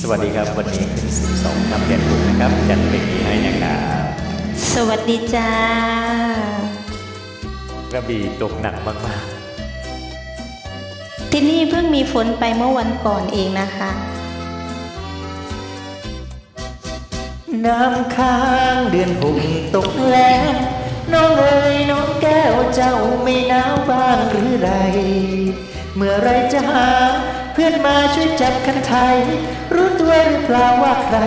สวัสดีครับ วันนี้ขึ้น12ครับเดือนหกนะครับ จัดเป็นที่ให้นะครับสวัสดีจ้ากระบี่ตกหนักมากที่นี่เพิ่งมีฝนไปเมื่อวันก่อนเองนะคะๆน้ำค้างเดือนหกตกแล้วน้องเอ๋ยน้องแก้วเจ้าไม่หนาวบ้างหรือไร เมื่อไรจะหา เพื่อนมาช่วยจับคันไทย รู้ตัวหรือเปล่าว่าใคร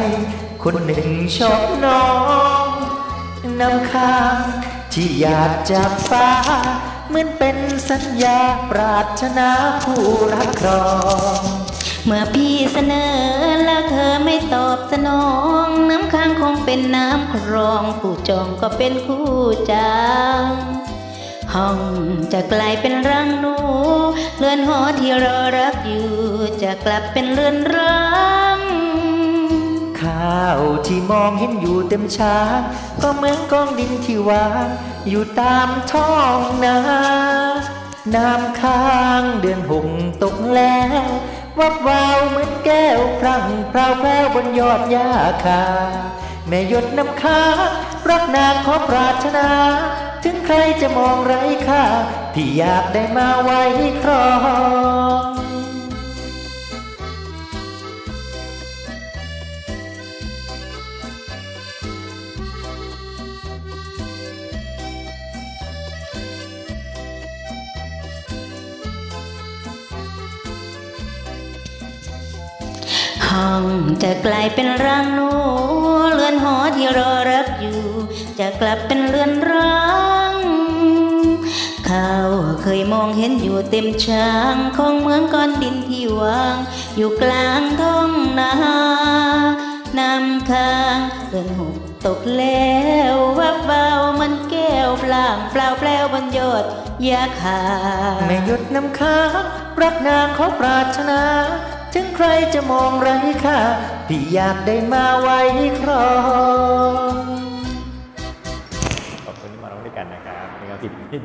คนหนึ่งชอบน้องน้ำค้างที่หยาดจากฟ้า เหมือนเป็นสัญญาปรารถนาผู้รักครองเมื่อพี่เสนอแล้วเธอไม่ตอบสนอง น้ำค้างคงเป็นน้ำครอง ผู้จองก็เป็นคู่จาง ห้องจะกลายเป็นรังหนู เรือนหอที่รอรักอยู่ จะกลับเป็นเรือนร้างข้าวที่มองเห็นอยู่เต็มช้างก็เหมือนกองดินที่วางอยู่ตามท้องนาน้ำค้างเดือนหงตกแล้ววับวาวเหมือนแก้วพรั่งพราวแพรวบนยอดหญ้าคาแม่หยดน้ำค้างรักนางขอปรารถนา ถึงใครจะมองไร้ค่าพี่อยากได้มาไว้ครองห้องจะกลายเป็นร่างหนูเรือนหอที่รอรับอยู่ จะกลับเป็นเรือนร้าง ขาเคยมองเห็นอยู่เต็มช้างของเหมืองก้อนดินที่วาง อยู่กลางท้องนาน้ำค้างเรือนหกตกแล้ววับเบามันแก้วพลางเปล่าแปลวบนยอดยาคาไม่หยุดน้ำค้างรักนางขอปรารถนาถึงใครจะมองไร้ค่าพี่อยากได้มาไว้ครองขอบคุณที่มาร้องด้วยกันนะครับเป็นกระถิ่น